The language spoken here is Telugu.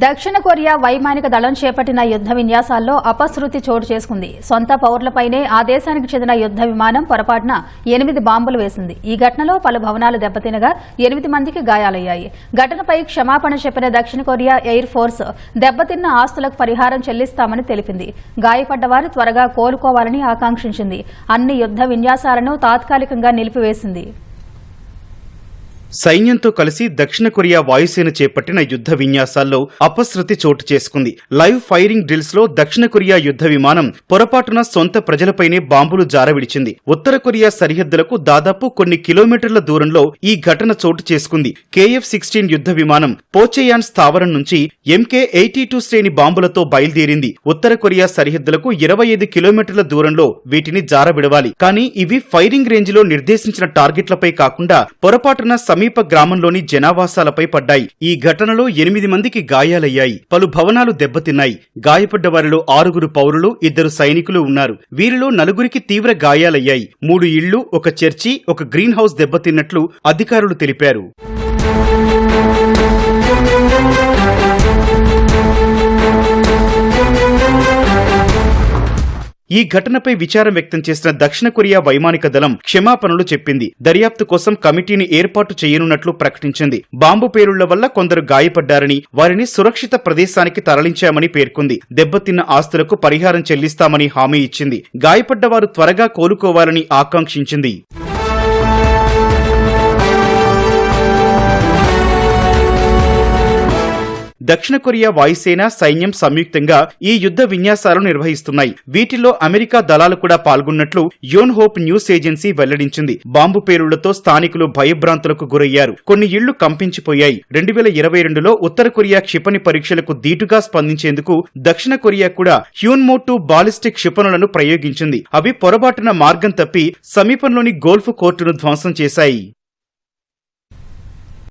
దక్షిణ కొరియా వైమానిక దళం చేపట్టిన యుద్ద విన్యాసాల్లో అపశృతి చోటు చేసుకుంది. సొంత పౌరులపైనే ఆ దేశానికి చెందిన యుద్ద విమానం పొరపాటున ఎనిమిది బాంబులు వేసింది. ఈ ఘటనలో పలు భవనాలు దెబ్బతినగా ఎనిమిది మందికి గాయాలయ్యాయి. ఘటనపై క్షమాపణ చెప్పిన దక్షిణ కొరియా ఎయిర్ ఫోర్స్ దెబ్బతిన్న ఆస్తులకు పరిహారం చెల్లిస్తామని తెలిపింది. గాయపడ్డవారు త్వరగా కోలుకోవాలని ఆకాంక్షించింది. అన్ని యుద్ద విన్యాసాలను తాత్కాలికంగా నిలిపివేసింది. సైన్యంతో కలిసి దక్షిణ కొరియా వాయుసేన చేపట్టిన యుద్ధ విన్యాసాల్లో అపశృతి చోటు చేసుకుంది. లైవ్ ఫైరింగ్ డ్రిల్స్లో దక్షిణ కొరియా యుద్ధ విమానం పొరపాటున సొంత ప్రజలపైనే బాంబులు జారవిడిచింది. ఉత్తర కొరియా సరిహద్దులకు దాదాపు కొన్ని కిలోమీటర్ల దూరంలో ఈ ఘటన చోటు చేసుకుంది. కేఎఫ్ సిక్స్టీన్ యుద్ధ విమానం పోచేయాన్ స్థావరం నుంచి ఎంకే ఎయిటీ టూ శ్రేణి బాంబులతో బయలుదేరింది. ఉత్తర కొరియా సరిహద్దులకు ఇరవై ఐదు కిలోమీటర్ల దూరంలో వీటిని జారవిడవాలి. కానీ ఇవి ఫైరింగ్ రేంజ్లో నిర్దేశించిన టార్గెట్లపై కాకుండా పొరపాటున సమీప గ్రామంలోని జనావాసాలపై పడ్డాయి. ఈ ఘటనలో ఎనిమిది మందికి గాయాలయ్యాయి. పలు భవనాలు దెబ్బతిన్నాయి. గాయపడ్డ వారిలో ఆరుగురు పౌరులు ఇద్దరు సైనికులు ఉన్నారు. వీరిలో నలుగురికి తీవ్ర గాయాలయ్యాయి. మూడు ఇళ్ళు ఒక చర్చి ఒక గ్రీన్ హౌస్ దెబ్బతిన్నట్లు అధికారులు తెలిపారు. ఈ ఘటనపై విచారం వ్యక్తం చేసిన దక్షిణ కొరియా వైమానిక దళం క్షమాపణలు చెప్పింది. దర్యాప్తు కోసం కమిటీని ఏర్పాటు చేయనున్నట్లు ప్రకటించింది. బాంబు పేలుళ్ళ వల్ల కొందరు గాయపడ్డారని వారిని సురక్షిత ప్రదేశానికి తరలించామని పేర్కొంది. దెబ్బతిన్న ఆస్తులకు పరిహారం చెల్లిస్తామని హామీ ఇచ్చింది. గాయపడ్డవారు త్వరగా కోలుకోవాలని ఆకాంక్షించింది. దక్షిణ కొరియా వాయుసేన సైన్యం సంయుక్తంగా ఈ యుద్ధ విన్యాసాలను నిర్వహిస్తున్నాయి. వీటిలో అమెరికా దళాలు కూడా పాల్గొన్నట్లు యోన్ హోప్ న్యూస్ ఏజెన్సీ వెల్లడించింది. బాంబు పేలుళ్ళతో స్థానికులు భయభ్రాంతులకు గురయ్యారు. కొన్ని ఇళ్ళు కంపించిపోయాయి. రెండు వేల ఇరవై రెండులో ఉత్తర కొరియా క్షిపణి పరీక్షలకు దీటుగా స్పందించేందుకు దక్షిణ కొరియా కూడా హ్యూన్మో టూ బాలిస్టిక్ క్షిపణులను ప్రయోగించింది. అవి పొరబాటున మార్గం తప్పి సమీపంలోని గోల్ఫ్ కోర్టును ధ్వంసం చేశాయి.